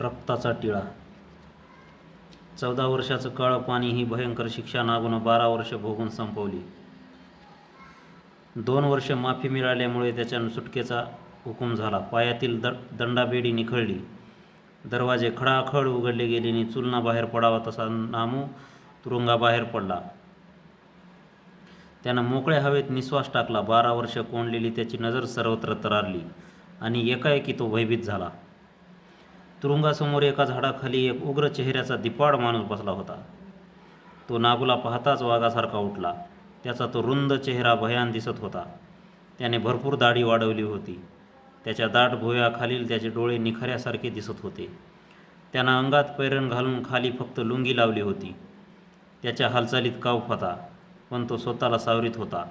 रक्ताचा टिळा. चौदा वर्षाचं काळं पाणी ही भयंकर शिक्षा नागून बारा वर्ष भोगून संपवली. दोन वर्ष माफी मिळाल्यामुळे त्याच्या सुटकेचा हुकूम झाला. पायातील द दंडाबेडी निखळली. दरवाजे खडाखड उघडले गेले आणि चुलना बाहेर पडावा तसा नामू तुरुंगाबाहेर पडला. त्यानं मोकळ्या हवेत निश्वास टाकला. बारा वर्ष कोंडलेली त्याची नजर सर्वत्र तरारली आणि एकाएकी तो भयभीत झाला. तुरुंगासमोर एका झाडाखाली एक उग्र चेहऱ्याचा दिपाड माणूस बसला होता. तो नागूला पाहताच वाघासारखा उठला. त्याचा तो रुंद चेहरा भयान दिसत होता. त्याने भरपूर दाढी वाढवली होती. त्याच्या दाट भुयाखालील त्याचे डोळे निखाऱ्यासारखे दिसत होते. त्यानं अंगात पैरण घालून खाली फक्त लुंगी लावली होती. त्याच्या हालचालीत काऊफ होता पण तो स्वतःला सावरीत होता.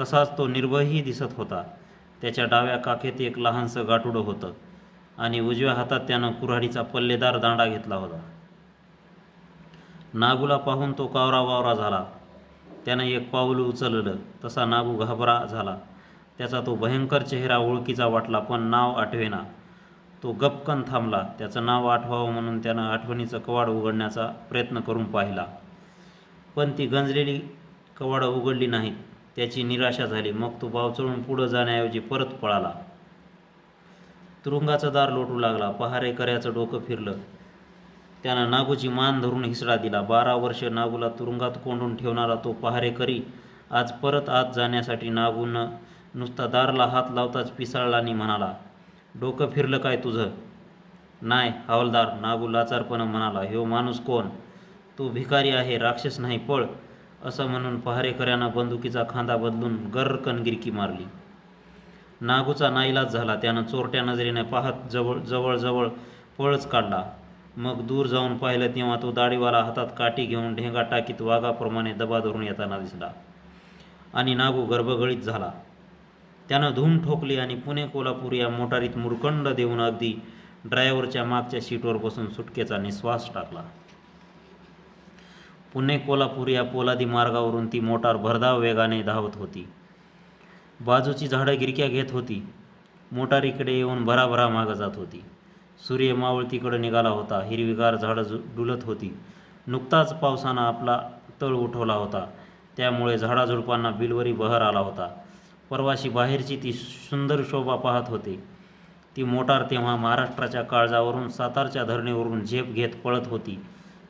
तसाच तो निर्भयही दिसत होता. त्याच्या डाव्या काखेत एक लहानसं गाठुडं होतं. आणि उजव्या हातात त्यानं कुऱ्हाडीचा पल्लेदार दांडा घेतला होता. नागूला पाहून तो कावरा वावरा झाला. त्यानं एक पाऊल उचललं तसा नागू घाबरा झाला. त्याचा तो भयंकर चेहरा ओळखीचा वाटला पण नाव आठवेना. तो गपकन थांबला. त्याचं नाव आठवावं म्हणून त्यानं आठवणीचं कवाड उघडण्याचा प्रयत्न करून पाहिला. पण ती गंजलेली कवाडं उघडली नाहीत. त्याची निराशा झाली. मग तो बावचळून पुढं जाण्याऐवजी परत पळाला. तुरुंगाचं दार लोटू लागला पहारेकऱ्याचं डोकं फिरलं. त्यानं नागूची मान धरून हिसडा दिला. बारा वर्ष नागूला तुरुंगात कोंडून ठेवणारा तो पहारेकरी आज परत आत जाण्यासाठी नागूनं नुसता दारला हात लावताच पिसाळला आणि म्हणाला डोकं फिरलं काय तुझं? नाही हवालदार नागू लाचारपणं म्हणाला ह्यो माणूस कोण? तू भिकारी आहे राक्षस नाही पळ असं म्हणून पहारेकऱ्यानं बंदुकीचा खांदा बदलून गर्रकन गिरकी मारली. नागूचा नाईलाज झाला. त्यानं चोरट्या नजरेने पाहत जवळ जवळजवळ पळच काढला. मग दूर जाऊन पाहिलं तेव्हा तो दाढीवाला हातात काठी घेऊन ढेंगा टाकीत वाघाप्रमाणे दबा धरून येताना दिसला आणि नागू गर्भगळीत झाला. त्यानं धूम ठोकली आणि पुणे कोल्हापूर या मोटारीत मुरकंड देऊन अगदी ड्रायव्हरच्या मागच्या सीटवर बसून सुटकेचा निश्वास टाकला. पुणे कोल्हापूर या पोलादी मार्गावरून ती मोटार भरधाव वेगाने धावत होती. बाजूची झाडं गिरक्या घेत होती. मोटारीकडे येऊन भराभरा मागं जात होती. सूर्य मावळतीकडे निघाला होता. हिरवीगार झाडं डुलत होती. नुकताच पावसानं आपला तळ उठवला होता. त्यामुळे झाडाझुडपांना बिलवरी बहर आला होता. परवाशी बाहेरची ती सुंदर शोभा पाहत होते. ती मोटार तेव्हा महाराष्ट्राच्या काळजावरून सातारच्या धरणीवरून झेप घेत पळत होती.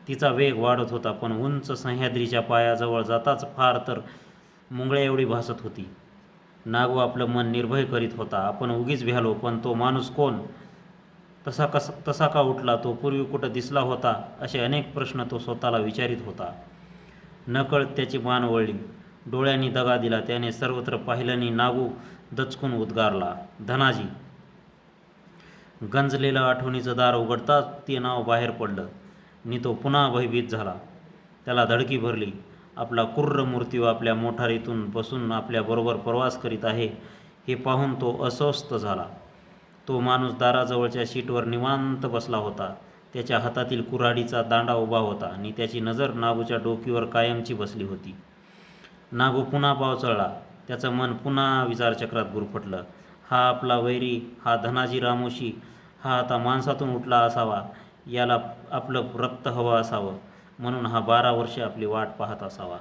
तिचा वेग वाढत होता पण उंच सह्याद्रीच्या पायाजवळ जाताच फार तर मुंगळ्या एवढी भासत होती. नागू आपलं मन निर्भय करीत होता. आपण उगीच भ्यालो पण तो माणूस कोण? तसा कसा तसा का उठला? तो पूर्वी कुठं दिसला होता? असे अनेक प्रश्न तो स्वतःला विचारित होता. नकळत त्याची मान वळली. डोळ्यांनी दगा दिला. त्याने सर्वत्र पाहिल्याने नागू दचकून उद्गारला. धनाजी गंजलेलं आठवणीचं दार उघडताच ते नाव बाहेर पडलं. नि तो पुन्हा भयभीत झाला. त्याला धडकी भरली. आपला कुर्र मृत्यू आपल्या मोठारीतून बसून आपल्याबरोबर प्रवास करीत आहे हे पाहून तो अस्वस्थ झाला. तो माणूस दाराजवळच्या शीटवर निवांत बसला होता. त्याच्या हातातील कुऱ्हाडीचा दांडा उभा होता आणि त्याची नजर नागूच्या डोकीवर कायमची बसली होती. नागू पुन्हा पावचळला त्याचं मन पुन्हा विचारचक्रात गुरफटलं. हा आपला वैरी हा धनाजी रामोशी हा आता माणसातून उठला असावा. याला आपलं रक्त हवं असावं. म्हणून हा बारा वर्षे आपली वाट पाहत असावा.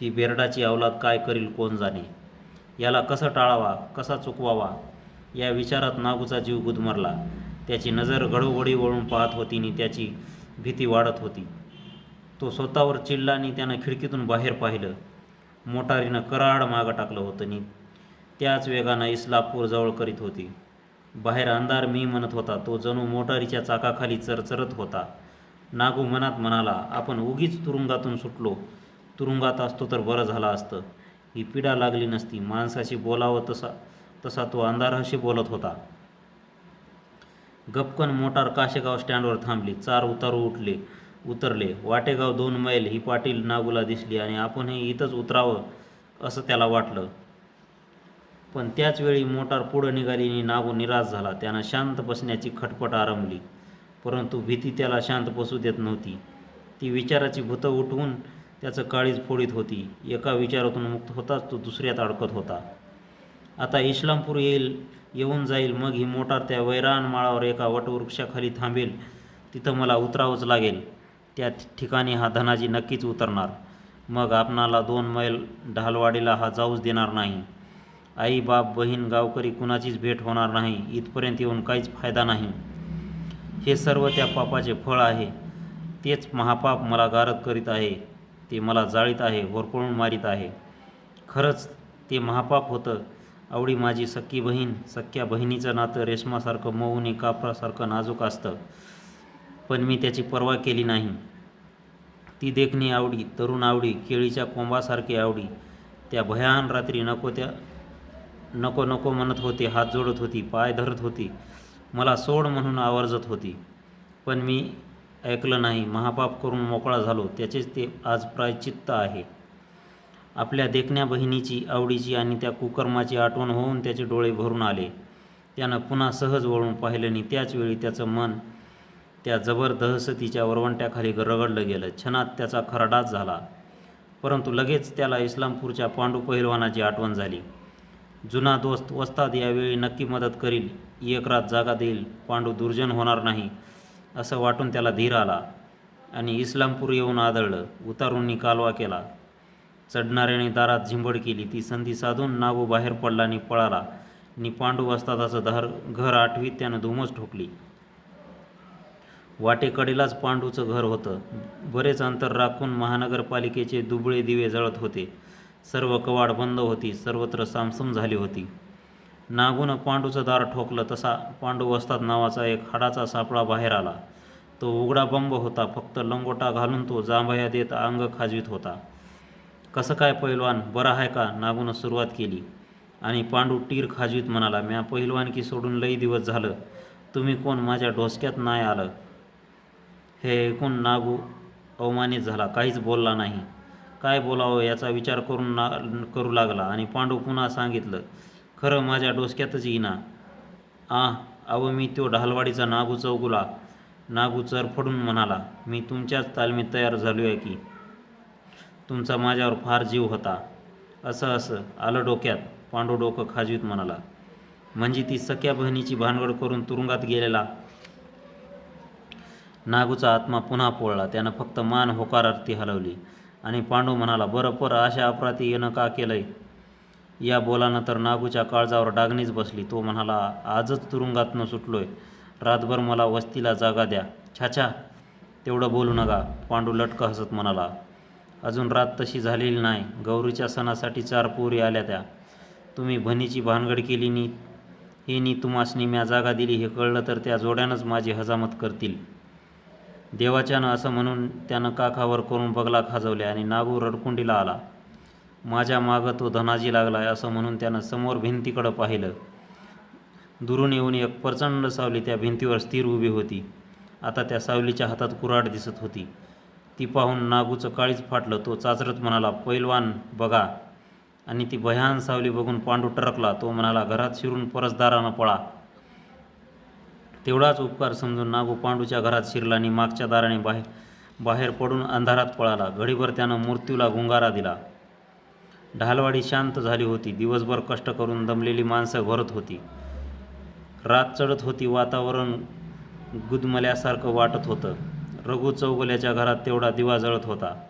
ही बेरडाची अवलाद काय करील कोण जाणे? याला कसं टाळावा कसा चुकवावा? या विचारात नागूचा जीव गुदमरला. त्याची नजर घडोघडी वळून पाहत होती आणि त्याची भीती वाढत होती. तो स्वतःवर चिडला आणि त्यानं खिडकीतून बाहेर पाहिलं. मोटारीनं कराड मागं टाकलं होतं आणि त्याच वेगानं इस्लापूर जवळ करीत होती. बाहेर अंधार मी म्हणत होता तो जणू मोटारीच्या चाकाखाली चरचरत होता. नागू मनात म्हणाला आपण उगीच तुरुंगातून सुटलो. तुरुंगात असतो तर बरं झालं असतं. ही पीडा लागली नसती. माणसाशी बोलावं तसा तसा तो अंधाराशी बोलत होता. गपकन मोटार काशेगाव स्टँडवर थांबली. चार उतारू उठले उतरले. वाटेगाव दोन मैल. ही पाटील नागूला दिसली आणि आपणही इथंच उतरावं असं त्याला वाटलं. पण त्याचवेळी मोटार पुढं निघाली आणि नागू निराश झाला. त्यानं शांत बसण्याची खटपट आरंभली. परंतु भीती त्याला शांत बसू देत नव्हती. ती विचाराची भूतं उठवून त्याचं काळीज फोडीत होती. एका विचारातून मुक्त होताच तो दुसऱ्यात अडकत होता. आता इस्लामपूर येईल येऊन जाईल मग ही मोटार त्या वैरान माळावर एका वटवृक्षाखाली थांबेल. तिथं मला उतरावंच लागेल. त्या ठिकाणी हा धनाजी नक्कीच उतरणार. मग आपणाला दोन मैल ढालवाडीला हा जाऊच देणार नाही. आई बाप बहीण गावकरी कुणाचीच भेट होणार नाही. इथपर्यंत येऊन काहीच फायदा नाही. हे सर्व त्या पापाचे फळ आहे. तेच महापाप मला गारद करीत आहे. ते मला जाळीत आहे होरपळून मारीत आहे. खरंच ते महापाप होतं. आवडी माझी सख्खी बहीण सख्या बहिणीचं नातं रेशमासारखं मऊने कापरासारखं नाजूक असतं. पण मी त्याची पर्वा केली नाही. ती देखणी आवडी तरुण आवडी केळीच्या कोंबासारखी आवडी. त्या भयान रात्री नको त्या नको नको म्हणत होती हात जोडत होती पाय धरत होती. मला सोड म्हणून आवर्जत होती. पण मी ऐकलं नाही. महापाप करून मोकळा झालो. त्याचेच ते आज प्रायचित्त आहे. आपल्या देखण्या बहिणीची आवडीची आणि त्या कुकर्माची आठवण होऊन त्याचे डोळे भरून आले. त्यानं पुन्हा सहज वळून पाहिलं आणि त्याचवेळी त्याचं मन त्या जबर दहशतीच्या वरवंट्याखाली रगडलं गेलं. क्षणात त्याचा खरडाच झाला. परंतु लगेच त्याला इस्लामपूरच्या पांडू पहिलवानाची आठवण झाली. जुना दोस्त वस्ताद यावेळी नक्की मदत करील. एक रात जागा देईल पांडू दुर्जन होणार नाही असं वाटून त्याला धीर आला आणि इस्लामपूर येऊन आदळलं उतारूंनी कालवा केला. चढणाऱ्याने दारात झिंबड केली ती संधी साधून नागू बाहेर पडला आणि पळाला. नि पांडू वस्तादाचं धार घर आठवीत त्यानं धुमच ठोकली. वाटेकडेलाच पांडूचं घर होतं. बरेच अंतर राखून महानगरपालिकेचे दुबळे दिवे जळत होते. सर्व कवाड बंद होती सर्वत्र सामसम झाली होती. नागूनं पांडूचं दार ठोकलं तसा पांडू वस्ताद नावाचा एक हाडाचा सापळा बाहेर आला. तो उघडा बंब होता फक्त लंगोटा घालून तो जांभया देत अंग खाजवीत होता. कसं काय पैलवान बरं आहे का? नागूनं सुरुवात केली. आणि पांडू टीर खाजवीत म्हणाला म्या पहिलवानकी सोडून लई दिवस झालं. तुम्ही कोण माझ्या डोसक्यात नाही आलं. हे ऐकून नागू अवमानित झाला काहीच बोलला नाही. काय बोलावं याचा विचार करून ना करू लागला. आणि पांडू पुन्हा सांगितलं खरं माझ्या डोसक्यातच येईना. आ अव मी तो ढालवाडीचा नागू चौगुला नागू चरफडून म्हणाला मी तुमच्याच तालमीत तयार झालो आहे की. तुमचा माझ्यावर फार जीव होता. असं असं आलं डोक्यात पांडू डोकं खाजवीत म्हणाला. म्हणजे ती सख्या बहिणीची भानगड करून तुरुंगात गेलेला? नागूचा आत्मा पुन्हा पोळला त्यानं फक्त मान होकारार्थी हलवली. आणि पांडू म्हणाला बरं पर अशा अपराधी येणं का केलंय? या बोलानं तर नागूच्या काळजावर डागणीच बसली. तो म्हणाला आजच तुरुंगातनं सुटलोय. रातभर मला वस्तीला जागा द्या. छाछा तेवढं बोलू नका. पांडू लटकं हसत म्हणाला अजून रात तशी झालेली नाही. गौरीच्या सणासाठी चार पोरी आल्या त्या. तुम्ही भनीची भानगड केली नी हे नी तुम्हासनी म्या जागा दिली हे कळलं तर त्या जोड्यानंच माझी हजामत करतील. देवाच्यानं असं म्हणून त्यानं काखावर करून बगला खाजवले आणि नागू रडकुंडीला आला. माझ्या मागं तो धनाजी लागलाय असं म्हणून त्यानं समोर भिंतीकडं पाहिलं. दुरून येऊन एक प्रचंड सावली त्या भिंतीवर स्थिर उभी होती. आता त्या सावलीच्या हातात कुऱ्हाड दिसत होती. ती पाहून नागूचं काळीच फाटलं. तो चाचरत म्हणाला पैलवान बघा. आणि ती भयान सावली बघून पांडू टरकला. तो म्हणाला घरात शिरून परसदारानं पळा. तेवढाच उपकार समजून नागू पांडूच्या घरात शिरला आणि मागच्या दाराने बाहेर बाहेर पडून अंधारात पळाला. घडीभर त्यानं मृत्यूला गुंगारा दिला. ढालवाडी शांत झाली होती. दिवसभर कष्ट करून दमलेली माणसं घरत होती. रात चढत होती वातावरण गुदमल्यासारखं वाटत होतं. रघु चौगल्याच्या घरात तेवढा दिवा जळत होता.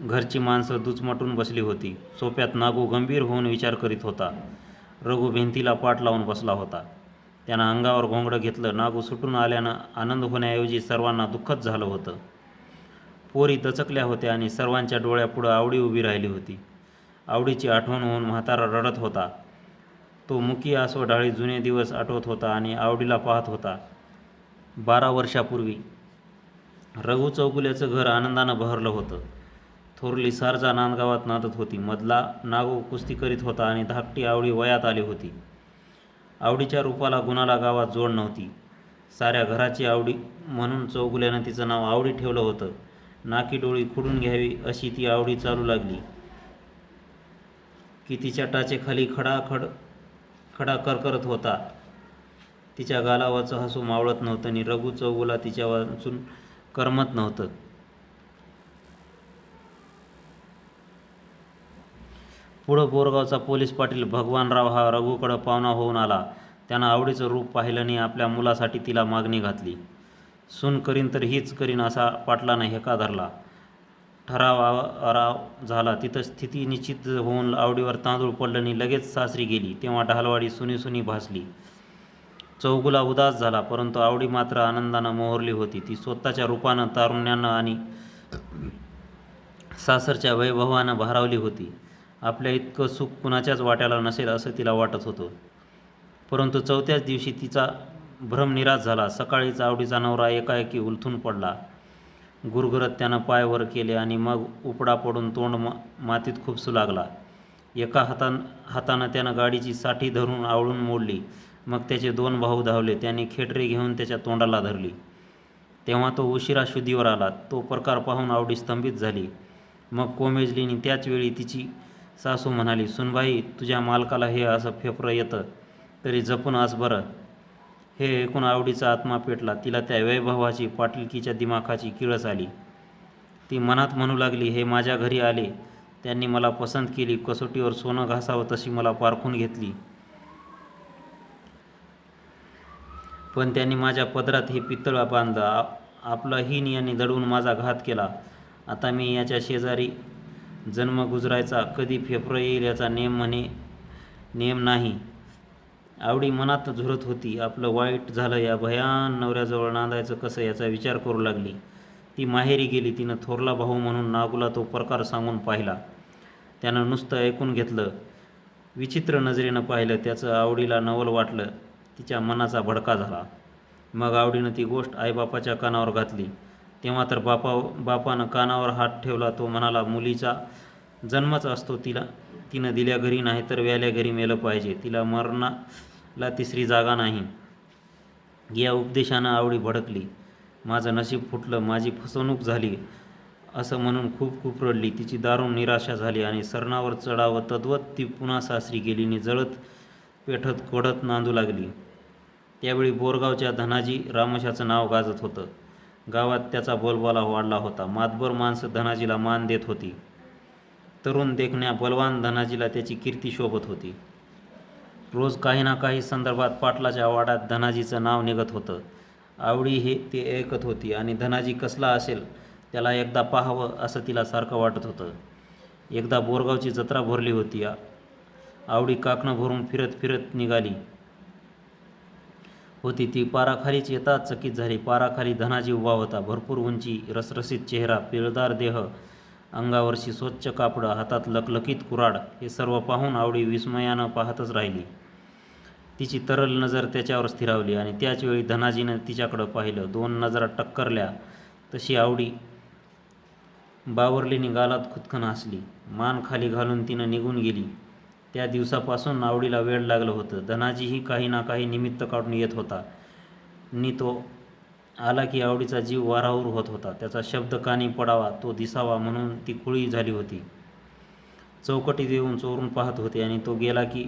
घरची माणसं दुचमटून बसली होती. सोप्यात नागू गंभीर होऊन विचार करीत होता. रघु भिंतीला पाठ लावून बसला होता. त्यानं अंगावर घोंगडं घेतलं. नागू सुटून आल्यानं आनंद होण्याऐवजी सर्वांना दुःखच झालं होतं. पोरी दचकल्या होत्या आणि सर्वांच्या डोळ्यापुढं आवडी उभी राहिली होती. आवडीची आठवण होऊन म्हातारा रडत होता. तो मुकी आसवढाळी जुने दिवस आठवत होता आणि आवडीला पाहत होता. बारा वर्षापूर्वी. रघु चौगुल्याचं घर आनंदानं बहरलं होतं. थोरली सारजा नांदगावात नांदत होती. मधला नागो कुस्ती करीत होता आणि धाकटी आवडी वयात आली होती. आवडीच्या रूपाला गुणाला गावात जोड नव्हती. साऱ्या घराची आवडी म्हणून चौगुल्यानं तिचं नाव आवडी ठेवलं होतं. नाकी डोळी खुडून घ्यावी अशी ती आवडी चालू लागली. की तिच्या टाचेखाली खडाखड खडा करकरत होता. तिच्या गालावाचं हसू मावळत नव्हतं आणि रघु चौगुला तिच्या वाचून करमत नव्हतं. पुढं बोरगावचा पोलीस पाटील भगवानराव हा रघूकडं पाहुणा होऊन आला. त्यानं आवडीचं रूप पाहिलं आपल्या मुलासाठी तिला मागणी घातली. सून करीन तर हीच करीन असा पाटलानं हेका धरला. ठराव झाला. तिथं स्थिती निश्चित होऊन आवडीवर तांदूळ पडल्याने लगेच सासरी गेली. तेव्हा ढालवाडी सुनी सुनी भासली. चौगुला उदास झाला परंतु आवडी मात्र आनंदानं मोहरली होती. ती स्वतःच्या रूपानं तारुण्यानं आणि सासरच्या वैभवानं भारावली होती. आपल्या इतकं सुख कुणाच्याच वाट्याला नसेल असं तिला वाटत होतं. परंतु चौथ्याच दिवशी तिचा भ्रम निराश झाला. सकाळीच आवडीचा नवरा एकाएकी उलथून पडला. गुरगुरत त्यानं पाय वर केले आणि मग उपडा पडून तोंड मा मातीत खुपसू लागला. एका हातान हातानं त्यानं गाडीची साठी धरून आवळून मोडली. मग त्याचे दोन भाऊ धावले. त्यांनी खेटरी घेऊन त्याच्या तोंडाला धरली. तेव्हा तो उशिरा शुद्धीवर आला. तो प्रकार पाहून आवडी स्तंभित झाली. मग कोमेजलीनी त्याच वेळी तिची सासू म्हणाली सुनबाई तुझ्या मालकाला हे असं फेफरं येतं. तरी जपून आस बरं. हे ऐकून आवडीचा आत्मा पेटला. तिला त्या वैभवाची पाटीलकीच्या दिमाखाची किळस आली. ती मनात म्हणू लागली हे माझ्या घरी आले. त्यांनी मला पसंत केली कसोटीवर सोनं घासावं तशी मला पारखून घेतली. पण त्यांनी माझ्या पदरात हे पितळ बांधलं. आ- आपला हिन यांनी दडवून माझा घात केला. आता मी याच्या शेजारी जन्म गुजरायचा कधी फेफ्र येईल याचा नेम म्हणे नेम नाही. आवडी मनात झुरत होती. आपलं वाईट झालं या भयान नवऱ्याजवळ नांदायचं कसं याचा विचार करू लागली. ती माहेरी गेली तिनं थोरला भाऊ म्हणून नागूला तो प्रकार सांगून पाहिला. त्यानं नुसतं ऐकून घेतलं. विचित्र नजरेनं पाहिलं त्याचं आवडीला नवल वाटलं. तिच्या मनाचा भडका झाला. मग आवडीनं ती गोष्ट आईबापाच्या कानावर घातली. तेव्हा तर बापा बापानं कानावर हात ठेवला तो म्हणाला मुलीचा जन्मच असतो तिला. तिनं दिल्या घरी नाही तर व्याल्या घरी मेलं पाहिजे. तिला मरणाला तिसरी जागा नाही. या उपदेशानं आवडी भडकली. माझं नशीब फुटलं माझी फसवणूक झाली असं म्हणून खूप खूप रडली. तिची दारुण निराशा झाली आणि सरणावर चढावं तद्वत ती पुन्हा सासरी गेली आणि जळत पेठत कोढत नांदू लागली. त्यावेळी बोरगावच्या धनाजी रामशाचं नाव गाजत होतं. गावात त्याचा बोलबाला वाढला होता. मातबर माणसं धनाजीला मान देत होती. तरुण देखण्या बलवान धनाजीला त्याची कीर्ती शोभत होती. रोज काही ना काही संदर्भात पाटलाच्या वाड्यात धनाजीचं नाव निघत होतं. आवडी हे ते ऐकत होती आणि धनाजी कसला असेल त्याला एकदा पाहावं असं तिला सारखं वाटत होतं. एकदा बोरगावची जत्रा भरली होती. आवडी काकणं भरून फिरत फिरत निघाली. होती ती पाराखालीच येताच चकित झाली. पाराखाली धनाजी उभा होता. भरपूर उंची रसरसीत चेहरा पिळदार देह अंगावरची स्वच्छ कापडं हातात लकलकीत कुराड हे सर्व पाहून आवडी विस्मयानं पाहतच राहिली. तिची तरल नजर त्याच्यावर स्थिरावली आणि त्याचवेळी धनाजीनं तिच्याकडं पाहिलं. दोन नजरा टक्करल्या तशी आवडी बावरलीने गालात खुदकन हसली. मान खाली घालून तिनं निघून गेली. त्या दिवसापासून आवडीला वेळ लागलं होतं. धनाजीही काही ना काही निमित्त काढून येत होता. नि तो आला की आवडीचा जीव वारावर होत होता. त्याचा शब्द कानी पडावा तो दिसावा म्हणून ती खुळी झाली होती. चौकटीत येऊन चोरून पाहत होते आणि तो गेला की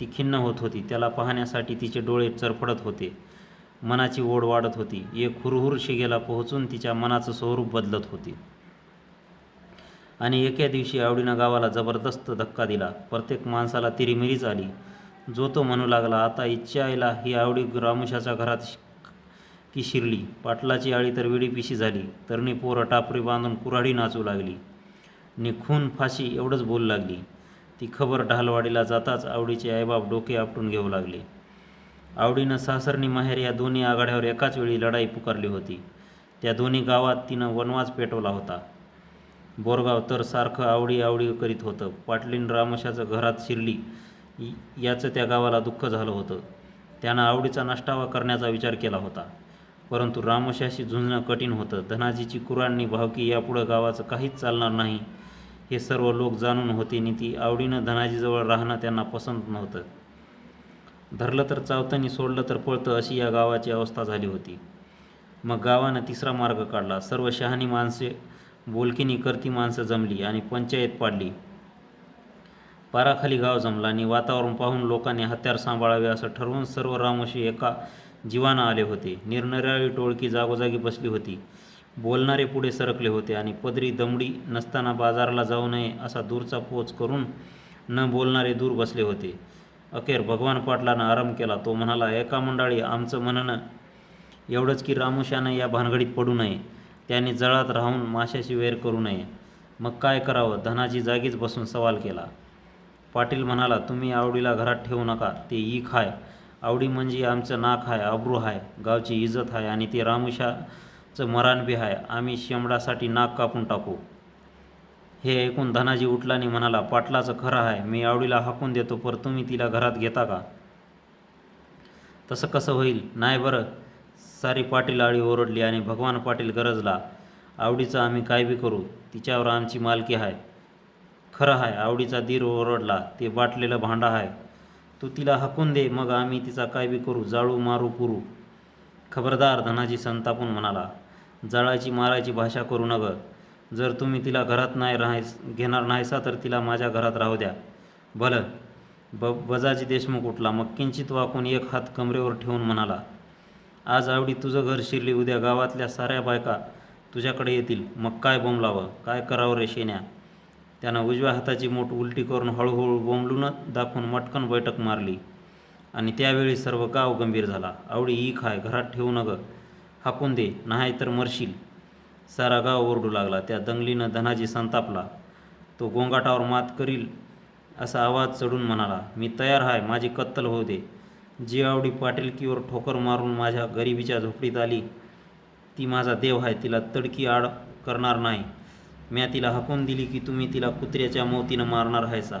ती खिन्न होत होती. त्याला पाहण्यासाठी तिचे डोळे चरफडत होते. मनाची ओढ वाढत होती. एक हुरहुर शिगेला पोहोचून तिच्या मनाचं स्वरूप बदलत होते. आणि एके दिवशी आवडीनं गावाला जबरदस्त धक्का दिला. प्रत्येक माणसाला तिरीमिरीच आली. जो तो म्हणू लागला आता इच्छा आईला ही आवडी रामुशाच्या घरात ती शिरली. पाटलाची आळी तर विडी पिशी झाली. तरणी पोरं टापरी बांधून कुऱ्हाडी नाचू लागली. नि खून फाशी एवढंच बोलू लागली. ती खबर ढालवाडीला जाताच आवडीचे आईबाप डोके आपटून घेऊ लागले. आवडीनं सासरणी माहेर या दोन्ही आघाड्यावर एकाच वेळी लढाई पुकारली होती. त्या दोन्ही गावात तिनं वनवास पेटवला होता. बोरगाव तर सारखं आवडी आवडी करीत होतं. पाटलीन रामशाचं घरात शिरली याचं त्या गावाला दुःख झालं होतं. त्यानं आवडीचा नष्टावा करण्याचा विचार केला होता. परंतु रामोशाशी झुंजणं कठीण होतं. धनाजीची कुराणनी भावकी यापुढं गावाचं काहीच चालणार नाही. हे सर्व लोक जाणून होते आणि ती आवडीनं धनाजीजवळ राहणं त्यांना पसंत नव्हतं. धरलं तर चावतं सोडलं तर पळतं अशी या गावाची अवस्था झाली होती. मग गावानं तिसरा मार्ग काढला. सर्व शहाणी माणसे बोलकीनी करती माणसं जमली आणि पंचायत पाडली. पाराखाली गाव जमला आणि वातावरण पाहून लोकांनी हत्यार सांभाळावे असं ठरवून सर्व रामोशी एका जीवानं आले होते. निरनिराळी टोळकी जागोजागी बसली होती. बोलणारे पुढे सरकले होते आणि पदरी दमडी नसताना बाजाराला जाऊ नये असा दूरचा पोच करून न बोलणारे दूर बसले होते. अखेर भगवान पाटलानं आराम केला. तो म्हणाला एका मंडळी आमचं म्हणणं एवढंच की रामुशानं या भानगडीत पडू नये. त्यांनी जळात राहून माशाशी वेर करू नये. मग काय करावं? धनाजी जागीच बसून सवाल केला. पाटील म्हणाला तुम्ही आवडीला घरात ठेवू नका. ते ई खाय. आवडी म्हणजे आमचं नाक हाय अब्रू आहे गावची इज्जत आहे आणि ते रामुशाचं मराण बी आहे आम्ही शेंबडासाठी नाक कापून टाकू. हे ऐकून धनाजी उठला आणि म्हणाला पाटलाचं खरं आहे मी आवडीला हाकून देतो पर तुम्ही तिला घरात घेता का? तसं कसं होईल? नाही बरं. सारी पाटील आळी ओरडली आणि भगवान पाटील गरजला आवडीचं आम्ही काय बी करू? तिच्यावर आमची मालकी आहे खरं आहे आवडीचा दीर ओरडला ते बाटलेलं भांडा आहे तू तिला हकून दे मग आम्ही तिचा काय बी करू जाळू मारू पुरू. खबरदार धनाजी संतापून म्हणाला जाळाची मारायची भाषा करू नग. जर तुम्ही तिला घरात नाही राहायस घेणार नाहीसा तर तिला माझ्या घरात राहू द्या. भलं. ब बजाजी देशमुख उठला मग किंचित वाकून एक हात कमरेवर ठेवून म्हणाला आज आवडी तुझं घर शिरली उद्या गावातल्या साऱ्या बायका तुझ्याकडे येतील. मग काय बोंबलावं काय करावं रे शेण्या? त्यानं उजव्या हाताची मोठ उलटी करून हळूहळू बोंबलून दाखवून मटकन बैठक मारली. आणि त्यावेळी सर्व गाव गंभीर झाला. आवडी ई खाय घरात ठेवू नग हाकून दे नाही तर मरशील. सारा गाव ओरडू लागला. त्या दंगलीनं धनाजी संतापला. तो गोंगाटावर मात करील असा आवाज चढून म्हणाला मी तयार आहे माझी कत्तल होऊ दे. जी आवडी पाटीलकीवर ठोकर मारून माझ्या गरिबीच्या झोपडीत आली ती माझा देव आहे तिला तडकी आड करणार नाही. म्या तिला हाकून दिली की तुम्ही तिला कुत्र्याच्या मोतीनं मारणार आहेसा.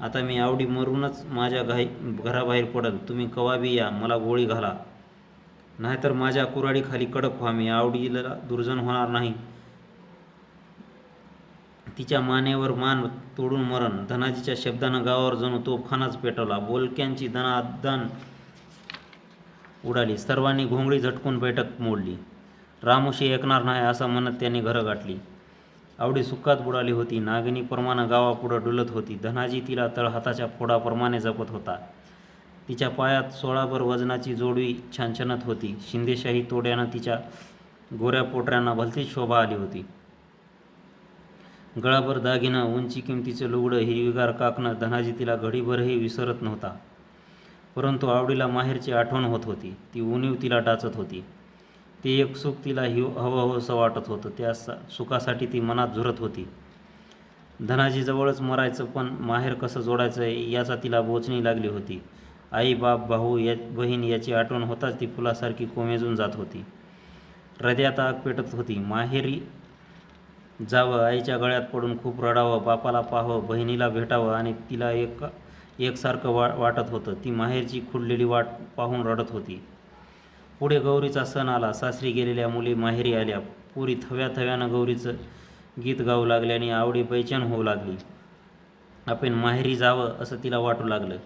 आता मी आवडी मरूनच माझ्या घाई घराबाहेर पडल. तुम्ही कवाबी या मला गोळी घाला. नाहीतर माझ्या कुऱ्हाडीखाली कडक व्हा. मी आवडीला दुर्जन होणार नाही. तिच्या मानेवर मान तोडून मरण. धनाजीच्या शब्दानं गावावर जणू तोफखानाच पेटवला. बोलक्यांची दनादान उडाली. सर्वांनी घोंगडी झटकून बैठक मोडली. रामोशी ऐकणार नाही असं म्हणत त्यांनी घरं गाठली. आवडी सुखात बुडाली होती. नागिनी प्रमाणे गावापुढं डुलत होती. धनाजी तिला तळहाताच्या फोडाप्रमाणे जपत होता. तिच्या पायात सोळाभर वजनाची जोडवी छानछनत होती. शिंदेशाही तोड्यानं तिच्या गोऱ्या पोटऱ्यांना भलतीच शोभा आली होती. गळाभर दागिनं उंची किमतीचं लुगडं हिरवीगार काकणं धनाजी तिला घडीभरही विसरत नव्हता. परंतु आवडीला माहेरची आठवण होत होती. ती उणीव तिला टाचत होती. ते एक सुख तिला हिव हवं हवंसं वाटत होतं. त्या सा सुखासाठी ती मनात झुरत होती. धनाजीजवळच मरायचं पण माहेर कसं जोडायचं याचा तिला बोचणी लागली होती. आई बाप भाऊ या बहीण याची आठवण होताच ती फुलासारखी कोमेजून जात होती. हृदयात आग पेटत होती. माहेरी जावं आईच्या गळ्यात पडून खूप रडावं बापाला पाहावं बहिणीला भेटावं आणि तिला एक एकसारखं वा वाटत होतं. ती माहेरची खुडलेली वाट पाहून रडत होती. पुढे गौरीचा सण आला सासरी गेलेल्या मुली माहेरी आल्या. पुरी थव्या थव्यानं गौरीचं गीत गाऊ लागल्याने आवडी बैचन होऊ लागली. आपण माहेरी जावं असं तिला वाटू लागलं.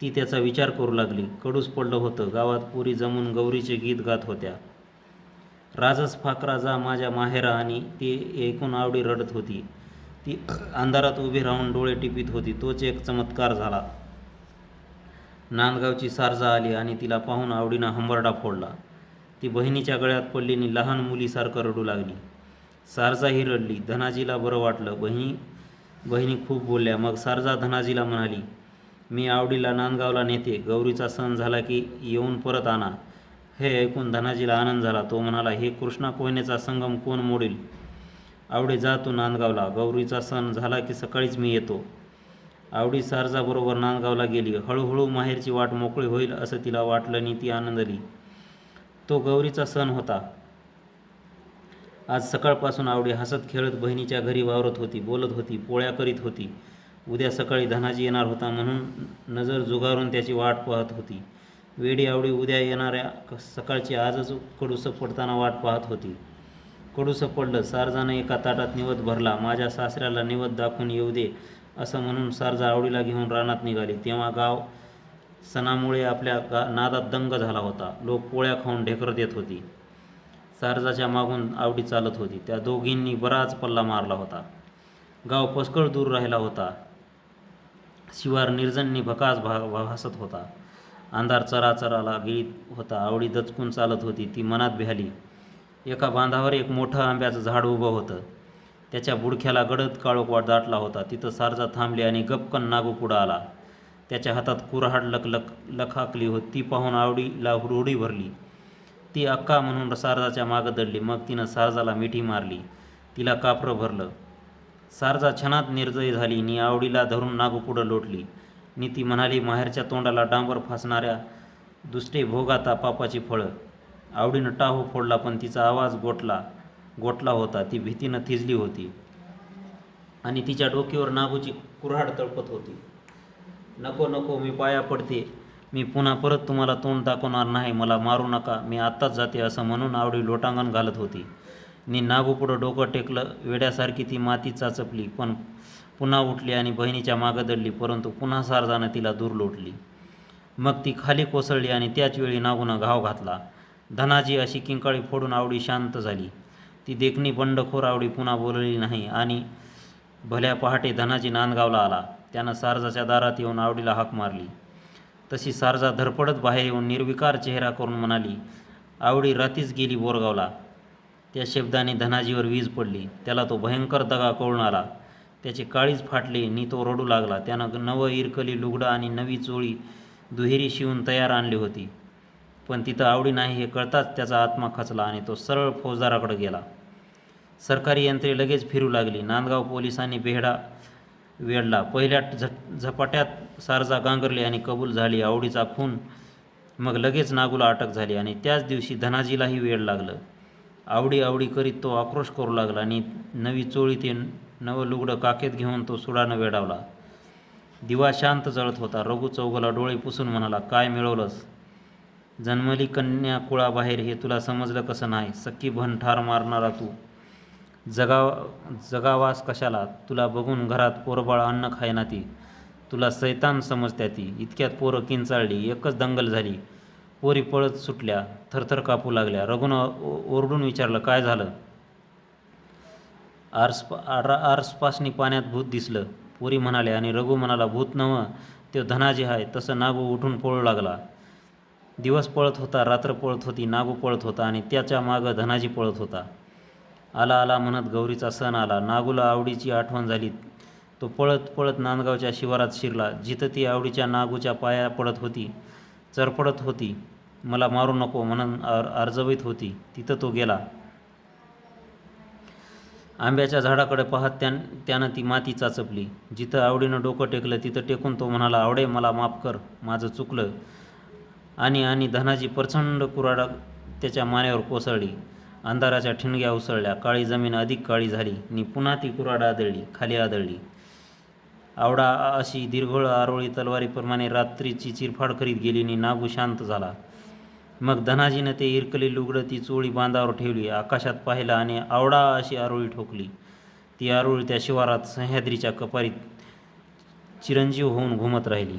ती त्याचा विचार करू लागली. कडूस पडलं होतं. गावात पुरी जमून गौरीचे गीत गात होत्या. राजस फाकरा जा माझ्या माहेरा आणि ती ऐकून आवडी रडत होती. ती अंधारात उभी राहून डोळे टिपीत होती. तोच एक चमत्कार झाला. नांदगावची सारजा आली आणि तिला पाहून आवडीनं हंबरडा फोडला. ती बहिणीच्या गळ्यात पडली आणि लहान मुलीसारखं रडू लागली. सारजाही रडली. धनाजीला बरं वाटलं. बहिणी बहिणी खूप बोलल्या. मग सारजा धनाजीला म्हणाली मी आवडीला नांदगावला नेते. गौरीचा सण झाला की येऊन परत आणा. हे ऐकून धनाजीला आनंद झाला. तो म्हणाला हे कृष्णा कोयनेचा संगम कोण मोडील? आवडे जा तू नांदगावला. गौरीचा सण झाला की सकाळीच मी येतो. आवडी सारजाबरोबर नांदगावला गेली. हळूहळू माहेरची वाट मोकळी होईल असं तिला वाटलं आणि ती आनंदली. तो गौरीचा सण होता. आज सकाळपासून आवडी हसत खेळत बहिणीच्या घरी वावरत होती बोलत होती पोळ्या करीत होती. उद्या सकाळी धनाजी येणार होता म्हणून नजर जुगारून त्याची वाट पाहत होती. वेडी आवडी उद्या येणाऱ्या सकाळची आजच कडूसं पडताना वाट पाहत होती. कडूसं पडलं सारजानं एका ताटात निवत भरला माझ्या सासऱ्याला निवत दाखवून येऊ दे. असं म्हणून सारजा आवडीला घेऊन रानात निघाली. तेव्हा गाव सणामुळे आपल्या गा नादात दंग झाला होता. लोक पोळ्या खाऊन ढेकर देत होती. सारजाच्या मागून आवडी चालत होती. त्या दोघींनी बराच पल्ला मारला होता. गाव पस्कळ दूर राहिला होता. शिवार निर्जननी भकास भा भासत होता. अंधार चराचराला गिळीत होता. आवडी दचकून चालत होती. ती मनात भ्याली एका बांधावर एक मोठं आंब्याचं झाड उभं होतं. त्याच्या बुडख्याला गडद काळोख दाटला होता. तिथं सारजा थांबली आणि गपकन नागू पुढं आला. त्याच्या हातात कुऱ्हाड लखलख लखाकली होती. ती पाहून आवडीला हुरहुडी भरली. ती अक्का म्हणून सारजाच्या मागं दडली. मग तिनं सारजाला मिठी मारली. तिला कापरं भरलं. सारजा क्षणात निर्जय झाली. नि आवडीला धरून नागू पुढं लोटली. नि ती म्हणाली माहेरच्या तोंडाला डांबर फासणाऱ्या दुष्टे भोगाता पापाची फळं. आवडीनं टाहू फोडला पण तिचा आवाज गोठला. गोटला होता ती भीतीनं थिजली होती. आणि तिच्या डोक्यावर नागूची कुऱ्हाड तळपत होती. नको नको मी पाया पडते. मी पुन्हा परत तुम्हाला तोंड दाखवणार नाही. मला मारू नका. मी आत्ताच जाते असं म्हणून आवडी लोटांगण घालत होती. मी नागू पुढं डोकं टेकलं. वेड्यासारखी ती माती चाचपली. पण पुन्हा उठली आणि बहिणीच्या मागं दडली परंतु पुन्हा सारजानं तिला दूर लोटली. मग ती खाली कोसळली आणि त्याच वेळी नागूनं घाव घातला. धनाजी अशी किंकाळी फोडून आवडी शांत झाली. ती देखणी बंडखोर आवडी पुन्हा बोलली नाही आणि भल्या पहाटे धनाजी नांदगावला आला. त्यानं सारजाच्या दारात येऊन आवडीला हाक मारली. तशी सारजा धडपडत बाहेर येऊन निर्विकार चेहरा करून म्हणाली आवडी रातीच गेली बोरगावला. त्या शब्दाने धनाजीवर वीज पडली. त्याला तो भयंकर दगा कळून आला. त्याचे काळीच फाटले नि तो रडू लागला. त्यानं नवं इरकली लुगडं आणि नवी चोळी दुहेरी शिवून तयार आणली होती. पण तिथं आवडी नाही हे कळताच त्याचा आत्मा खचला आणि तो सरळ फौजदाराकडे गेला. सरकारी यंत्रे लगेच फिरू लागली. नांदगाव पोलिसांनी बेहडा वेढला. पहिल्या झट झपाट्यात सारजा गांगरली आणि कबूल झाली. आवडीचा खून मग लगेच नागूला अटक झाली आणि त्याच दिवशी धनाजीलाही वेळ लागलं. आवडी आवडी करीत तो आक्रोश करू लागला आणि नवी चोळी ते नवं लुगडं काकेत घेऊन तो सुडानं वेडावला दिवा शांत जळत होता. रघु चौघला डोळे पुसून म्हणाला काय मिळवलंस? जन्मली कन्या कुळाबाहेर हे तुला समजलं कसं नाही? सख्खी भन ठार मारणारा तू जगाव जगावास कशाला? तुला बघून घरात पोरबाळ अन्न खायना ती. तुला सैतान समजत्या ती. इतक्यात पोरं किंचाळली एकच दंगल झाली. पोरी पळत सुटल्या थरथर कापू लागल्या. रघुनं ओ- ओरडून विचारलं काय झालं? आरस आर आरसपासनी पाण्यात भूत दिसलं. पोरी म्हणाले आणि रघु म्हणाला भूत नवं ते धनाजी आहे तसं नागू उठून पळू लागला. दिवस पळत होता रात्र पळत होती नागू पळत होता आणि त्याच्या मागं धनाजी पळत होता. आला आला म्हणत गौरीचा सण आला. नागूला आवडीची आठवण झाली. तो पळत पळत नांदगावच्या शिवारात शिरला. जिथं ती आवडीच्या नागूच्या पाया पडत होती चरपडत होती मला मारू नको म्हणून आर आर्जवीत होती तिथं तो गेला. आंब्याच्या झाडाकडे पाहत त्यान त्यानं ती माती चाचपली. जिथं आवडीनं डोकं टेकलं तिथं टेकून तो म्हणाला आवडे मला माफ कर माझं चुकलं. आणि आणि धनाची प्रचंड कुराडा त्याच्या मानेवर कोसळली. अंधाराच्या ठिणग्या उसळल्या. काळी जमीन अधिक काळी झाली. नि पुन्हा ती कुराड आदळली खाली आदळली. आवडा अशी दीर्घोळ आरोळी तलवारीप्रमाणे रात्रीची चिरफाड करीत गेली नि नागू शांत झाला. मग धनाजीनं ते इरकली लुगडं ती चोळी बांधावर ठेवली. आकाशात पाहिलं आणि आवडा अशी आरोळी ठोकली. ती आरोळी त्या शिवारात सह्याद्रीच्या कपारीत चिरंजीव होऊन घुमत राहिली.